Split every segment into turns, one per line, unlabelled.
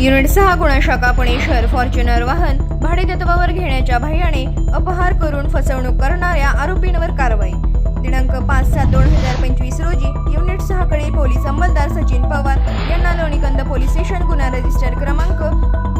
Unit सहा गुणशाखा पुणे शहर Fortuner वाहन भाडेतत्वावर घेण्याच्या भयाने अपहार करून फसवणूक करणाऱ्या आरोपींवर कारवाई. दिनांक पाच सात दोन हजार पंचवीस रोजी युनिट सहाकडे पोलीस अंमलदार सचिन पवार यांना लोणीकंद पोलीस स्टेशन गुन्हा रजिस्टर क्रमांक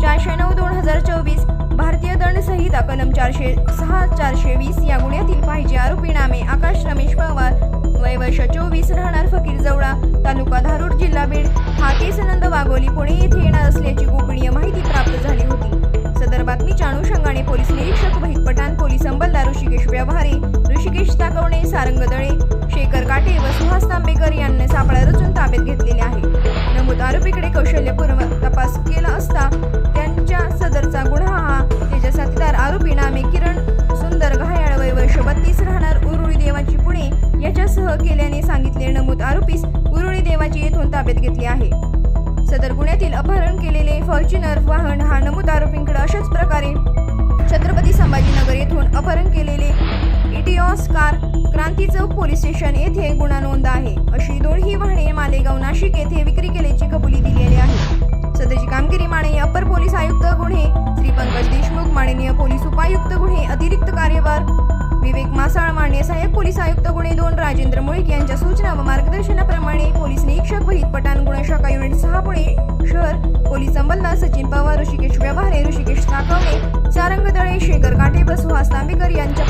चारशे नऊ दोन हजार चोवीस भारतीय दंड संहिता कलम चारशे सहा चारशे वीस या गुन्ह्यातील पाहिजे आरोपी नामे आकाश रमेश पवार वय वर्ष चोवीस राहणार फकीर जवळा तालुका धारूर जिल्हा बीड हा केस वाघोली पुणे येथे येणार असल्याची गोपनीय माहिती प्राप्त झाली होती. सदर बातमीच्या अनुषंगाने पोलीस निरीक्षक वहीत पठाण पोलीस अंमलदार ऋषिकेश व्यवहारे ऋषिकेश ताकवणे सारंग दळे शेखर काटे व सुहास तांबेकर यांनी सापळा रचून ताब्यात घेतलेले आहे. नमूद आरोपीकडे कौशल्यपूर्व तपास केला असता त्यांच्या सदरचा गुन्हा हा त्याच्या साथीदार आरोपी नामे किरण सुंदर घायाळ वय वर्ष बत्तीस राहणार उरुळी देवाची पुणे याच्यासह केल्याने सांगितले नमूद आरोपीस उरुळी देवाची येथून ताब्यात घेतली आहे. सदर गुन्ह्यातील अपहरण केलेले फॉर्च्युनर वाहन हा नमूद आरोपींकडे अशाच प्रकारे छत्रपती संभाजीनगर येथून अपहरण केलेले Etios car Kranti Chowk police station येथे गुन्हा नोंद आहे. अशी दोन्ही वाहने मालेगाव नाशिक येथे विक्री केल्याची कबुली दिलेली आहे. सदरची कामगिरी माननीय अप्पर पोलीस आयुक्त गुन्हे श्री पंकज देशमुख माननीय पोलीस उपायुक्त गुन्हे अतिरिक्त कार्यभार विवेक मासाळ माननीय सहाय्यक पोलीस आयुक्त गुन्हे दोन राजेंद्र मुळीक यांच्या सूचना व मार्गदर्शनाप्रमाणे पोलीस निरीक्षक वहीद पठाण गुणशाखा युनिट सहा पुणे शहर पोलीस अंमलदार सचिन पवार ऋषिकेश व्यवहारे ऋषिकेश ताकवणे सारंग दळे शेखर काटे व सुहास तांबेकर यांच्या